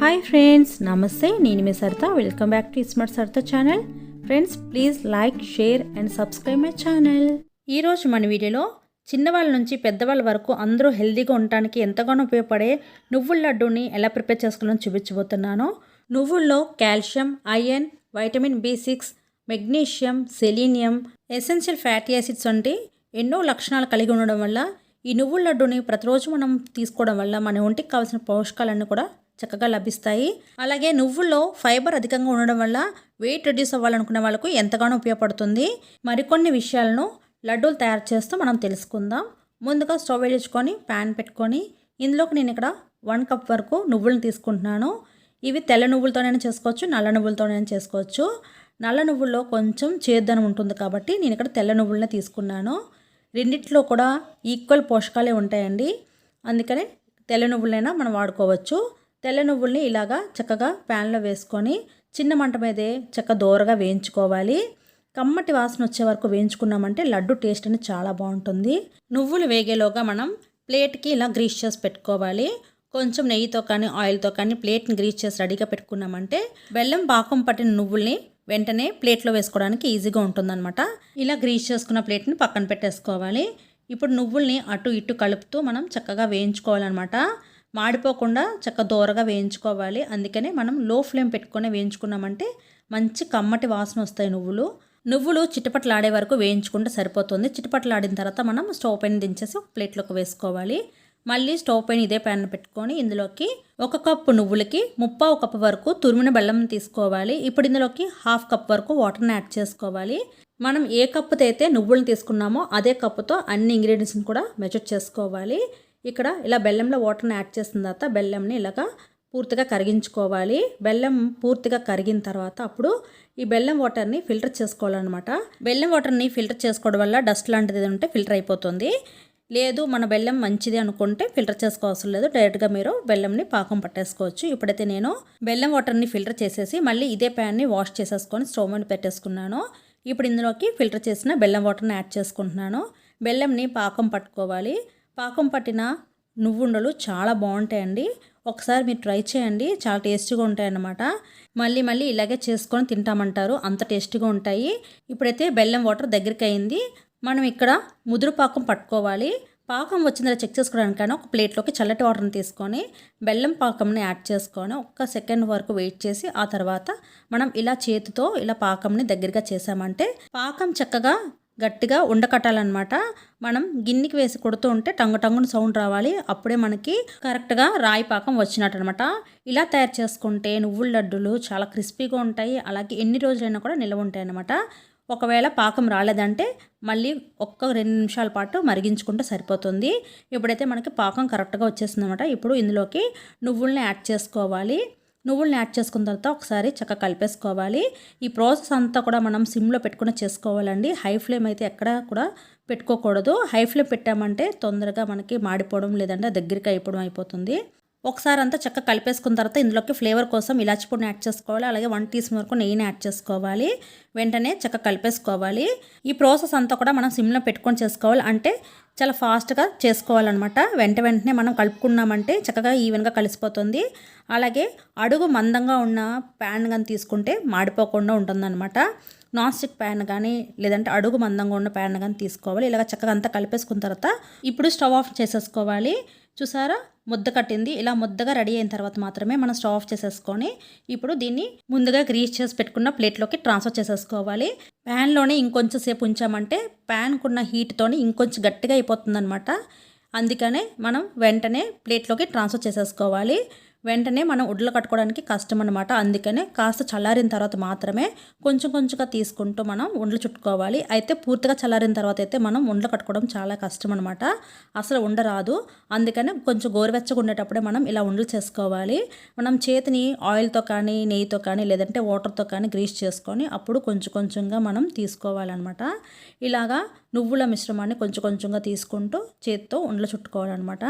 Hi friends నమస్తే నేను మీ Saritha. Welcome back to smart Saritha channel friends please like share and subscribe my channel ఈరోజు మన వీడియోలో చిన్నవాళ్ళ నుంచి పెద్దవాళ్ళ వరకు అందరూ హెల్దీగా ఉండటానికి ఎంతగానో ఉపయోగపడే నువ్వుల లడ్డూని ఎలా ప్రిపేర్ చేసుకోవాలని చూపించబోతున్నాను. నువ్వుల్లో calcium iron vitamin B six magnesium selenium essential fatty acids వంటి ఎన్నో లక్షణాలు కలిగి ఉండడం వల్ల ఈ నువ్వుల లడ్డూని ప్రతిరోజు మనం తీసుకోవడం వల్ల మన ఒంటికి కావాల్సిన పోషకాలన్నీ కూడా చక్కగా లభిస్తాయి. అలాగే నువ్వుల్లో ఫైబర్ అధికంగా ఉండడం వల్ల వెయిట్ రెడ్యూస్ అవ్వాలనుకునే వాళ్ళకు ఎంతగానో ఉపయోగపడుతుంది. మరికొన్ని విషయాలను లడ్డూలు తయారు చేస్తూ మనం తెలుసుకుందాం. ముందుగా స్టవ్ వేయించుకొని ప్యాన్ పెట్టుకొని ఇందులోకి నేను ఇక్కడ వన్ కప్ వరకు నువ్వులను తీసుకుంటున్నాను. ఇవి తెల్ల నువ్వులతోనైనా చేసుకోవచ్చు నల్ల నువ్వులతోనైనా చేసుకోవచ్చు. నల్ల నువ్వుల్లో కొంచెం చేదనం ఉంటుంది కాబట్టి నేను ఇక్కడ తెల్ల నువ్వులనే తీసుకున్నాను. రెండిట్లో కూడా ఈక్వల్ పోషకాలే ఉంటాయండి. అందుకని తెల్ల నువ్వులైనా మనం వాడుకోవచ్చు. తెల్ల నువ్వుల్ని ఇలాగా చక్కగా ప్యాన్లో వేసుకొని చిన్న మంట మీదే చక్క దోరగా వేయించుకోవాలి. కమ్మటి వాసన వచ్చే వరకు వేయించుకున్నామంటే లడ్డు టేస్ట్ అనేది చాలా బాగుంటుంది. నువ్వులు వేగేలోగా మనం ప్లేట్కి ఇలా గ్రీస్ చేసి పెట్టుకోవాలి. కొంచెం నెయ్యితో కానీ ఆయిల్తో కానీ ప్లేట్ని గ్రీస్ చేసి రెడీగా పెట్టుకున్నామంటే బెల్లం పాకం పట్టిన నువ్వుల్ని వెంటనే ప్లేట్లో వేసుకోవడానికి ఈజీగా ఉంటుందన్నమాట. ఇలా గ్రీస్ చేసుకున్న ప్లేట్ని పక్కన పెట్టేసుకోవాలి. ఇప్పుడు నువ్వుల్ని అటు ఇటు కలుపుతూ మనం చక్కగా వేయించుకోవాలన్నమాట. మాడిపోకుండా చక్క దూరగా వేయించుకోవాలి. అందుకనే మనం లో ఫ్లేమ్ పెట్టుకొని వేయించుకున్నామంటే మంచి కమ్మటి వాసన వస్తాయి నువ్వులు. నువ్వులు చిటపట్లాడే వరకు వేయించుకుంటే సరిపోతుంది. చిటపట్లాడిన తర్వాత మనం స్టవ్ పైన దించేసి ప్లేట్లోకి వేసుకోవాలి. మళ్ళీ స్టవ్ పైన ఇదే ప్యాన్ పెట్టుకొని ఇందులోకి ఒక కప్పు నువ్వులకి ముప్పావు కప్పు వరకు తురిమిన బెల్లం తీసుకోవాలి. ఇప్పుడు ఇందులోకి హాఫ్ కప్ వరకు వాటర్ని యాడ్ చేసుకోవాలి. మనం ఏ కప్పుతో అయితే నువ్వులను తీసుకున్నామో అదే కప్పుతో అన్ని ఇంగ్రీడియంట్స్ని కూడా మెజర్ చేసుకోవాలి. ఇక్కడ ఇలా బెల్లంలో వాటర్ని యాడ్ చేసిన తర్వాత బెల్లంని ఇలాగా పూర్తిగా కరిగించుకోవాలి. బెల్లం పూర్తిగా కరిగిన తర్వాత అప్పుడు ఈ బెల్లం వాటర్ని ఫిల్టర్ చేసుకోవాలన్నమాట. బెల్లం వాటర్ని ఫిల్టర్ చేసుకోవడం వల్ల డస్ట్ లాంటిది ఉంటే ఫిల్టర్ అయిపోతుంది. లేదు మన బెల్లం మంచిది అనుకుంటే ఫిల్టర్ చేసుకోవాల్సిన లేదు. డైరెక్ట్గా మీరు బెల్లంని పాకం పట్టేసుకోవచ్చు. ఇప్పుడైతే నేను బెల్లం వాటర్ని ఫిల్టర్ చేసేసి మళ్ళీ ఇదే ప్యాన్ని వాష్ చేసేసుకొని స్టవ్ మీద పెట్టేసుకున్నాను. ఇప్పుడు ఇందులోకి ఫిల్టర్ చేసిన బెల్లం వాటర్ని యాడ్ చేసుకుంటున్నాను. బెల్లంని పాకం పట్టుకోవాలి. పాకం పట్టిన నువ్వుండలు చాలా బాగుంటాయండి. ఒకసారి మీరు ట్రై చేయండి. చాలా టేస్టీగా ఉంటాయన్నమాట. మళ్ళీ మళ్ళీ ఇలాగే చేసుకొని తింటామంటారు. అంత టేస్టీగా ఉంటాయి. ఇప్పుడైతే బెల్లం వాటర్ దగ్గరికి అయింది మనం ఇక్కడ ముదురు పాకం పట్టుకోవాలి. పాకం వచ్చిందా చెక్ చేసుకోవడానికైనా ఒక ప్లేట్లోకి చల్లటి వాటర్ని తీసుకొని బెల్లం పాకంని యాడ్ చేసుకొని ఒక్క సెకండ్ వరకు వెయిట్ చేసి ఆ తర్వాత మనం ఇలా చేతితో ఇలా పాకంని దగ్గరగా చేసామంటే పాకం చక్కగా గట్టిగా ఉండకట్టాలన్నమాట. మనం గిన్నెకి వేసి కొడుతూ ఉంటే టంగు టంగును సౌండ్ రావాలి. అప్పుడే మనకి కరెక్ట్గా రాయి పాకం వచ్చినట్టు అనమాట ఇలా తయారు చేసుకుంటే నువ్వుల లడ్డులు చాలా క్రిస్పీగా ఉంటాయి. అలాగే ఎన్ని రోజులైనా కూడా నిల్వ ఉంటాయి అన్నమాట ఒకవేళ పాకం రాలేదంటే మళ్ళీ ఒక్క రెండు నిమిషాల పాటు మరిగించుకుంటే సరిపోతుంది. ఎప్పుడైతే మనకి పాకం కరెక్ట్గా వచ్చేసింది అనమాట ఇప్పుడు ఇందులోకి నువ్వుల్ని యాడ్ చేసుకోవాలి. నువ్వులను యాడ్ చేసుకున్న తర్వాత ఒకసారి చక్కగా కలిపేసుకోవాలి. ఈ ప్రాసెస్ అంతా కూడా మనం సిమ్లో పెట్టుకుని చేసుకోవాలండి. హై ఫ్లేమ్ అయితే ఎక్కడ కూడా పెట్టుకోకూడదు. హై ఫ్లేమ్ పెట్టామంటే తొందరగా మనకి మాడిపోవడం లేదంటే దగ్గరికి అయిపోవడం అయిపోతుంది. ఒకసారి అంతా చక్కగా కలిపేసుకున్న తర్వాత ఇందులోకి ఫ్లేవర్ కోసం ఇలాచి పొడిని యాడ్ చేసుకోవాలి. అలాగే వన్ టీ స్పూన్ వరకు నెయ్యిని యాడ్ చేసుకోవాలి. వెంటనే చక్కగా కలిపేసుకోవాలి. ఈ ప్రాసెస్ అంతా కూడా మనం సిమ్లో పెట్టుకొని చేసుకోవాలి. అంటే చాలా ఫాస్ట్గా చేసుకోవాలన్నమాట. వెంట వెంటనే మనం కలుపుకున్నామంటే చక్కగా ఈవెన్గా కలిసిపోతుంది. అలాగే అడుగు మందంగా ఉన్న ప్యాన్ కానీ తీసుకుంటే మాడిపోకుండా ఉంటుందన్నమాట. నాన్ స్టిక్ ప్యాన్ కానీ లేదంటే అడుగు మందంగా ఉన్న ప్యాన్ కానీ తీసుకోవాలి. ఇలాగ చక్కగా అంతా కలిపేసుకున్న తర్వాత ఇప్పుడు స్టవ్ ఆఫ్ చేసేసుకోవాలి. చూసారా? ముద్ద కట్టింది. ఇలా ముద్దగా రెడీ అయిన తర్వాత మాత్రమే మనం స్టవ్ ఆఫ్ చేసేసుకొని ఇప్పుడు దీన్ని ముందుగా గ్రీస్ చేసి పెట్టుకున్న ప్లేట్లోకి ట్రాన్స్ఫర్ చేసేసుకోవాలి. ప్యాన్లోనే ఇంకొంచెం సేపు ఉంచామంటే ప్యాన్కున్న హీట్తోని ఇంకొంచెం గట్టిగా అయిపోతుందన్నమాట. అందుకనే మనం వెంటనే ప్లేట్లోకి ట్రాన్స్ఫర్ చేసేసుకోవాలి. వెంటనే మనం ఉడ్లు కట్టుకోవడానికి కష్టం అనమాట అందుకనే కాస్త చల్లారిన తర్వాత మాత్రమే కొంచెం కొంచెంగా తీసుకుంటూ మనం ఉండలు చుట్టుకోవాలి. అయితే పూర్తిగా చల్లారిన తర్వాత అయితే మనం ఉండలు కట్టుకోవడం చాలా కష్టం అనమాట అసలు ఉండరాదు. అందుకనే కొంచెం గోరువెచ్చగా ఉండేటప్పుడే మనం ఇలా ఉండలు చేసుకోవాలి. మనం చేతిని ఆయిల్తో కానీ నెయ్యితో కానీ లేదంటే వాటర్తో కానీ గ్రీస్ చేసుకొని అప్పుడు కొంచెం కొంచెంగా మనం తీసుకోవాలన్నమాట. ఇలాగా నువ్వుల మిశ్రమాన్ని కొంచెం కొంచెంగా తీసుకుంటూ చేతితో ఉండలు చుట్టుకోవాలన్నమాట.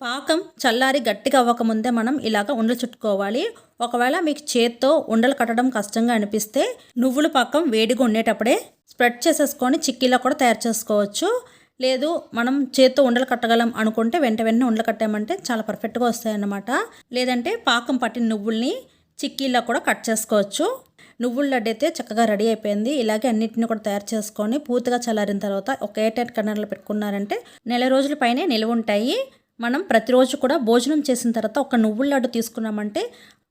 పాకం చల్లారి గట్టిగా అవ్వకముందే మనం ఇలాగ ఉండలు చుట్టుకోవాలి. ఒకవేళ మీకు చేత్తో ఉండలు కట్టడం కష్టంగా అనిపిస్తే నువ్వుల పాకం వేడిగా ఉండేటప్పుడే స్ప్రెడ్ చేసేసుకొని చిక్కీలా కూడా తయారు చేసుకోవచ్చు. లేదు మనం చేత్తో ఉండలు కట్టగలం అనుకుంటే వెంట వెంటనే ఉండలు కట్టామంటే చాలా పర్ఫెక్ట్గా వస్తాయి అన్నమాట లేదంటే పాకం పట్టిన నువ్వుల్ని చిక్కీలా కూడా కట్ చేసుకోవచ్చు. నువ్వుల లడ్డు అయితే చక్కగా రెడీ అయిపోయింది. ఇలాగే అన్నిటిని కూడా తయారు చేసుకొని పూర్తిగా చల్లారిన తర్వాత ఒక ఎయిర్ టైట్ కన్నర్లో పెట్టుకున్నారంటే నెల రోజుల పైనే నిలువ ఉంటాయి మనం ప్రతిరోజు కూడా భోజనం చేసిన తర్వాత ఒక నువ్వుల లడ్డు తీసుకున్నామంటే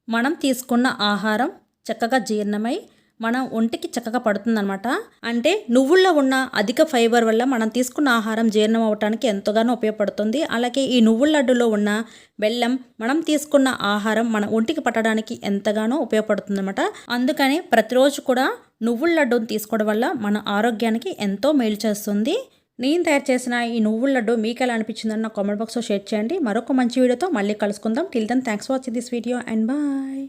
మనం తీసుకున్న ఆహారం చక్కగా జీర్ణమై మన ఒంటికి చక్కగా పడుతుందన్నమాట. అంటే నువ్వుల్లో ఉన్న అధిక ఫైబర్ వల్ల మనం తీసుకున్న ఆహారం జీర్ణం అవటానికి ఎంతగానో ఉపయోగపడుతుంది. అలాగే ఈ నువ్వుల లడ్డులో ఉన్న బెల్లం మనం తీసుకున్న ఆహారం మన ఒంటికి పట్టడానికి ఎంతగానో ఉపయోగపడుతుందన్నమాట. అందుకని ప్రతిరోజు కూడా నువ్వుల లడ్డును తీసుకోవడం వల్ల మన ఆరోగ్యానికి ఎంతో మేలు చేస్తుంది. నేను తయారు చేసిన ఈ నువ్వుల లడ్డు మీకు ఎలా అనిపించిందని నా కామెంట్ బాక్స్లో షేర్ చేయండి. మరొక మంచి వీడియోతో మళ్ళీ కలుసుకుందాం. Till then thanks for watching this video and bye